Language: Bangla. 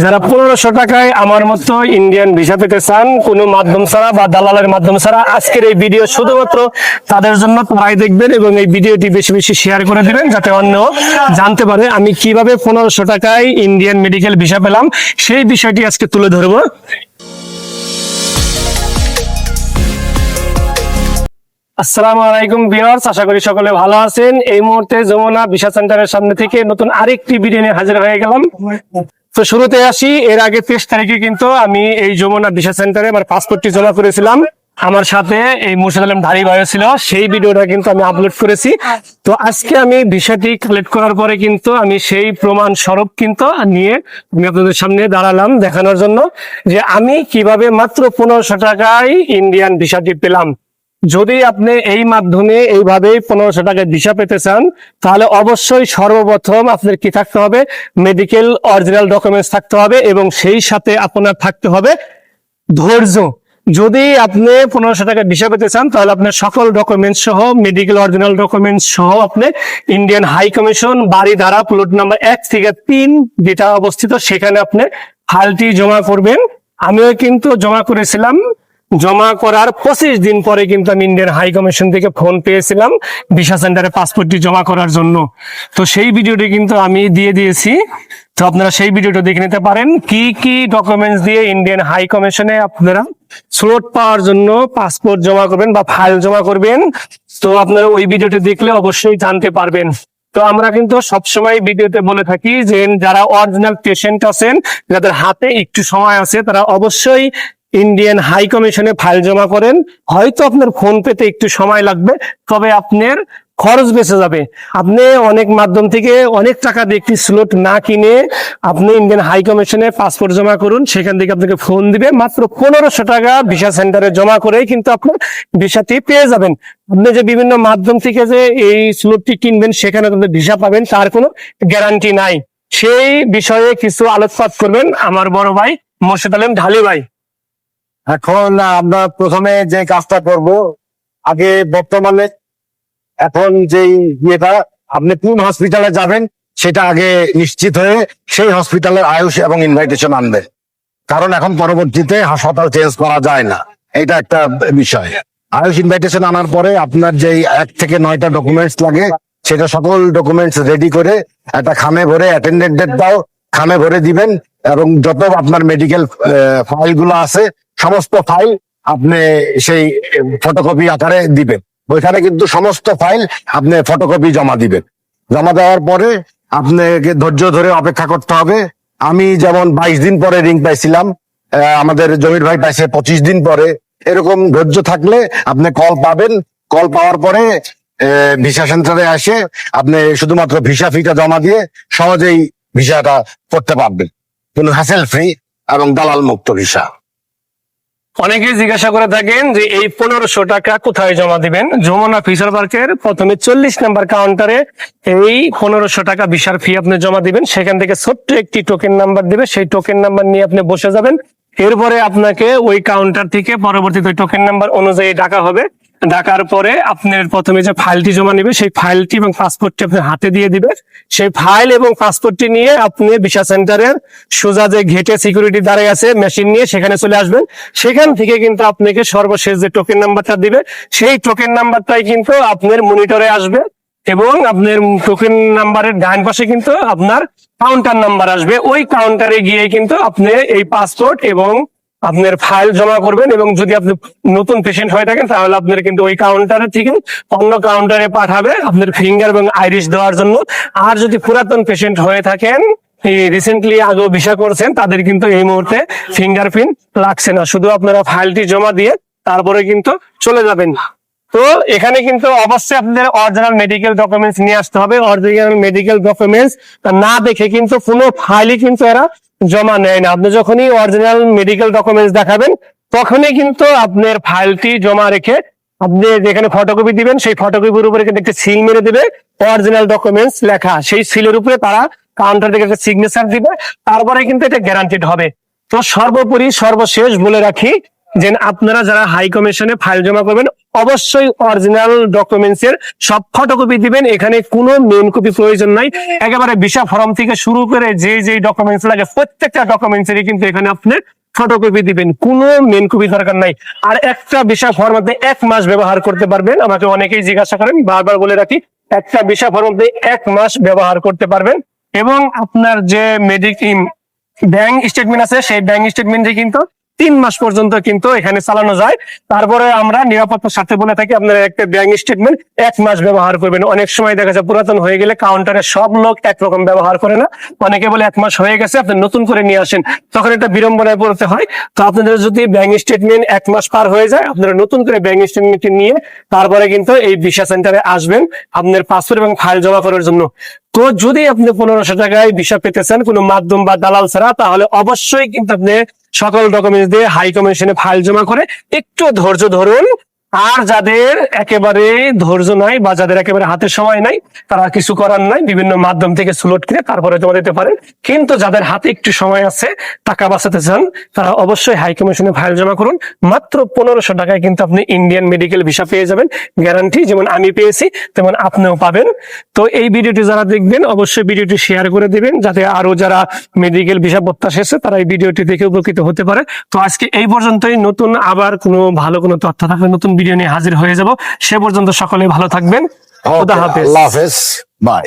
যারা পনেরোশো টাকায় আমার মতো ইন্ডিয়ান ভিসা পেতে চান, কোনো মাধ্যম ছাড়া বা দালালের মাধ্যম ছাড়া আজকের এই ভিডিও শুধুমাত্র তাদের জন্য তারাই দেখবেন এবং এই ভিডিওটি বেশি বেশি শেয়ার করে দেবেন যাতে অন্য জানতে পারে আমি কীভাবে পনেরোশো টাকায় ইন্ডিয়ান মেডিকেল ভিসা পেলাম। সেই বিষয়টি আজকে তুলে ধরবো। আসসালামু আলাইকুম ভিউয়ার্স, আশা করি সকলে ভালো আছেন। এই মুহূর্তে যমুনা ভিসা সেন্টারের সামনে থেকে নতুন আরেকটি ভিডিও নিয়ে হাজির হয়ে গেলাম। তো শুরুতে আসি, এর আগে তেইশ তারিখে কিন্তু আমি এই যমুনা ভিসা সেন্টারে আমার পাসপোর্টটি জমা করেছিলাম। আমার সাথে এই মুর্শিদ আলম ধারি ভাইও ছিল, সেই ভিডিওটা কিন্তু আমি আপলোড করেছি। তো আজকে আমি ভিসাটি কালেক্ট করার পরে কিন্তু আমি সেই প্রমাণ স্বরূপ কিন্তু নিয়ে আমি আপনাদের সামনে দাঁড়ালাম দেখানোর জন্য যে আমি কীভাবে মাত্র পনেরোশো টাকায় ইন্ডিয়ান ভিসাটি পেলাম। যদি আপনি এই মাধ্যমে এইভাবেই পনেরোশো টাকার ভিসা পেতে চান, তাহলে অবশ্যই সর্বপ্রথম আপনার কি থাকতে হবে? মেডিকেল অরিজিনাল ডকুমেন্টস থাকতে হবে এবং সেই সাথে আপনার থাকতে হবে ধৈর্য। যদি আপনি পনেরোশো টাকা ভিসা পেতে চান, তাহলে আপনার সকল ডকুমেন্টস সহ মেডিকেল অরিজিনাল ডকুমেন্টস সহ আপনি ইন্ডিয়ান হাই কমিশন বাড়ি ধারা প্লট নাম্বার এক থেকে তিন যেটা অবস্থিত, সেখানে আপনি ফাইলটি জমা করবেন। আমিও কিন্তু জমা করেছিলাম জমা করার পঁচিশ দিন পরে কিন্তু আমি ইন্ডিয়ান হাই কমিশন থেকে ফোন পেয়েছিলাম ভিসা সেন্টারে পাসপোর্টটি জমা করার জন্য। তো সেই ভিডিওটি কিন্তু আমি দিয়ে দিয়েছি। তো আপনারা সেই ভিডিওটা দেখে নিতে পারেন। কি কি ডকুমেন্টস দিয়ে ইন্ডিয়ান হাই কমিশনে আপনারা স্লট পাওয়ার জন্য পাসপোর্ট জমা করবেন বা ফাইল জমা করবেন, তো আপনারা ওই ভিডিওটি দেখলে অবশ্যই জানতে পারবেন। তো আমরা কিন্তু সবসময় ভিডিওতে বলে থাকি যে যারা অরিজিনাল পেশেন্ট আছেন, যাদের হাতে একটু সময় আছে, তারা অবশ্যই ইন্ডিয়ান হাই কমিশনে ফাইল জমা করেন। হয়তো আপনার ফোন পেতে একটু সময় লাগবে, তবে আপনার খরচ বেঁচে যাবে। আপনি অনেক মাধ্যম থেকে অনেক টাকা দিয়ে একটি স্লট না কিনে আপনি ইন্ডিয়ান হাই কমিশনে পাসপোর্ট জমা করুন। সেখান থেকে আপনাকে ফোন দিবে। মাত্র পনেরোশো টাকা ভিসা সেন্টারে জমা করেই কিন্তু আপনার ভিসাটি পেয়ে যাবেন। আপনি যে বিভিন্ন মাধ্যম থেকে যে এই স্লটটি কিনবেন, সেখানে আপনি ভিসা পাবেন, তার কোনো গ্যারান্টি নাই। সেই বিষয়ে কিছু আলোকপাত করবেন আমার বড় ভাই মোর্শেদ আলম ঢালি ভাই। এখন আমরা প্রথমে যে কাজটা করব, আগে বর্তমানে এখন যেই ইয়েটা, আপনি কোন হসপিটালে যাবেন সেটা আগে নিশ্চিত হয়ে সেই হসপিটালের আয়ুষ এবং ইনভাইটেশন আনবে। কারণ এখন পরবর্তীতে হাসপাতাল চেঞ্জ করা যায় না। এটা একটা বিষয়। আয়ুষ ইনভাইটেশন আনার পরে আপনার যেই এক থেকে নয়টা ডকুমেন্টস লাগে, সেটা সকল ডকুমেন্টস রেডি করে একটা খামে ভরে অ্যাটেন্ডেন্ট দাও, খামে ভরে দিবেন এবং যত আপনার মেডিকেল ফাইলগুলো আছে সমস্ত ফাইল আপনি সেই ফটোকপি আকারে দিবেন। ওইখানে কিন্তু সমস্ত ফাইল আপনি ফটোকপি জমা দিবেন। জমা দেওয়ার পরে আপনাকে ধৈর্য ধরে অপেক্ষা করতে হবে। আমি যেমন বাইশ দিন পরে রিং পাইছিলাম আমাদের জমির ভাই পাইছে পঁচিশ দিন পরে। এরকম ধৈর্য থাকলে আপনি কল পাবেন। কল পাওয়ার পরে ভিসা সেন্টারে আসে আপনি শুধুমাত্র ভিসা ফিটা জমা দিয়ে সহজেই ভিসাটা করতে পারবেন। কোনো হ্যাসেল ফ্রি এবং দালাল মুক্ত ভিসা অনেকে জিজ্ঞাসা করে থাকেন যে এই পনেরোশো টাকা কোথায় জমা দিবেন? যমুনা ফিশার পার্কের প্রথমে চল্লিশ নাম্বার কাউন্টারে এই পনেরোশো টাকা বিশার ফি আপনি জমা দিবেন। সেখান থেকে ছোট্ট একটি টোকেন নাম্বার দিবে। সেই টোকেন নাম্বার নিয়ে আপনি বসে যাবেন। এরপরে আপনাকে ওই কাউন্টার থেকে পরবর্তীতে টোকেন নাম্বার অনুযায়ী ডাকা হবে। ডাকার পরে আপনার প্রথমে যে ফাইলটি জমা নিবে, সেই ফাইলটি এবং পাসপোর্টটি আপনি হাতে দিয়ে দিবে। সেই ফাইল এবং পাসপোর্টটি নিয়ে আপনি ভিসা সেন্টারের সোজা যে ঘেটে সিকিউরিটি দাঁড়িয়ে আছে মেশিন নিয়ে সেখানে চলে আসবেন। সেখান থেকে কিন্তু আপনাকে সর্বশেষ যে টোকেন নাম্বারটা দিবে, সেই টোকেন নাম্বারটাই কিন্তু আপনার মনিটরে আসবে এবং আপনার টোকেন নাম্বারের ডান পাশে কিন্তু আপনার কাউন্টার নাম্বার আসবে। ওই কাউন্টারে গিয়ে কিন্তু আপনি এই পাসপোর্ট এবং আপনার ফাইল জমা করবেন এবং যদি আপনি নতুন পেশেন্ট হয়ে থাকেন, তাহলে আপনার কিন্তু ওই কাউন্টারে থেকে অন্য কাউন্টারে পাঠাবে আপনার ফিঙ্গার এবং আইরিশ দেওয়ার জন্য। আর যদি পুরাতন পেশেন্ট হয়ে থাকেন রিসেন্টলি আগেও ভিসা করছেন, তাদের কিন্তু এই মুহূর্তে ফিঙ্গারপ্রিন্ট লাগছে না। শুধু আপনারা ফাইলটি জমা দিয়ে তারপরে কিন্তু চলে যাবেন। তো এখানে কিন্তু অবশ্যই আপনাদের অরিজিনাল মেডিকেল ডকুমেন্টস নিয়ে আসতে হবে। অরিজিনাল মেডিকেল ডকুমেন্টস না দেখে কিন্তু কোনো ফাইলই কিন্তু এরা জমা নেয় না। আপনি যখনই অরিজিনাল মেডিকেল ডকুমেন্টস দেখাবেন, তখনই কিন্তু আপনার ফাইলটি জমা রেখে আপনি যেখানে ফটোকপি দিবেন, সেই ফটোকপির উপরে কিন্তু একটা সিল মেরে দেবে অরিজিনাল ডকুমেন্টস লেখা। সেই সিলের উপরে তারা কাউন্টার থেকে একটা সিগনেচার দিবে, তারপরে কিন্তু এটা গ্যারান্টিড হবে। তো সর্বোপরি, সর্বশেষ বলে রাখি যে আপনারা যারা হাই কমিশনে ফাইল জমা করবেন, অবশ্যই অরিজিনাল ডকুমেন্টস এর সব ফটোকপি দিবেন। এখানে কোনো মেন কপি প্রয়োজন নাই। একেবারে ভিসা ফর্ম থেকে শুরু করে যে যে ডকুমেন্টস লাগে, প্রত্যেকটা ডকুমেন্টস কিন্তু এখানে আপনি ফটোকপি দিবেন। কোনো মেন কপি দরকার নাই। আর একটা ভিসা ফর্ম আপনি এক মাস ব্যবহার করতে পারবেন। আমাকে অনেকেই জিজ্ঞাসা করেন, বারবার বলে রাখি, একটা ভিসা ফর্ম আপনি এক মাস ব্যবহার করতে পারবেন। এবং আপনার যে মেডিক ব্যাংক স্টেটমেন্ট আছে, সেই ব্যাংক স্টেটমেন্টে কিন্তু তিন মাস পর্যন্ত কিন্তু এখানে চালানো যায়। তারপরে আমরা নিরাপত্তার সাথে বলে থাকি, আপনার একটা ব্যাংক স্টেটমেন্ট এক মাস ব্যবহার করবেন। অনেক সময় দেখা যায় পুরাতন হয়ে গেলে কাউন্টারে সব লোক একরকম ব্যবহার করে না। অনেকে বলে এক মাস হয়ে গেছে, আপনি নতুন করে নিয়ে আসেন। তখন একটা বিড়ম্বনায় পড়তে হয়। তো আপনাদের যদি ব্যাংক স্টেটমেন্ট এক মাস পার হয়ে যায়, আপনারা নতুন করে ব্যাংক স্টেটমেন্ট নিয়ে তারপরে কিন্তু এই ভিসা সেন্টারে আসবেন আপনার পাসপোর্ট এবং ফাইল জমা করার জন্য। তো যদি আপনি পনেরোশো টাকায় ভিসা পেতে চান কোনো মাধ্যম বা দালাল ছাড়া, তাহলে অবশ্যই কিন্তু আপনি সকল ডকুমেন্টস দিয়ে হাই কমিশনে ফাইল জমা করে একটু ধৈর্য ধরুন আর যাদের একেবারে ধৈর্য নাই বা যাদের একেবারে হাতে সময় নাই, তারা কিছু করার নাই, বিভিন্ন মাধ্যম থেকে স্লট কিনে তারপরে জমা দিতে পারেন। কিন্তু যাদের হাতে একটু সময় আছে, টাকা বাঁচাতে চান, তারা অবশ্যই হাই কমিশনে ফাইল জমা করুন। মাত্র পনেরোশো টাকায় কিন্তু আপনি ইন্ডিয়ান মেডিকেল ভিসা পেয়ে যাবেন। গ্যারান্টি যেমন আমি পেয়েছি, তেমন আপনিও পাবেন। তো এই ভিডিওটি যারা দেখবেন, অবশ্যই ভিডিওটি শেয়ার করে দিবেন, যাতে আরও যারা মেডিকেল ভিসা প্রত্যাশা এসে তারা এই ভিডিওটি দেখে উপকৃত হতে পারে। তো আজকে এই পর্যন্তই। নতুন আবার কোনো ভালো কোনো তথ্য থাকলে নতুন ভিডিও নিয়ে হাজির হয়ে যাব। সে পর্যন্ত সকলে ভালো থাকবেন। খুদা হাফেজ। আল্লাহ হাফেজ। বাই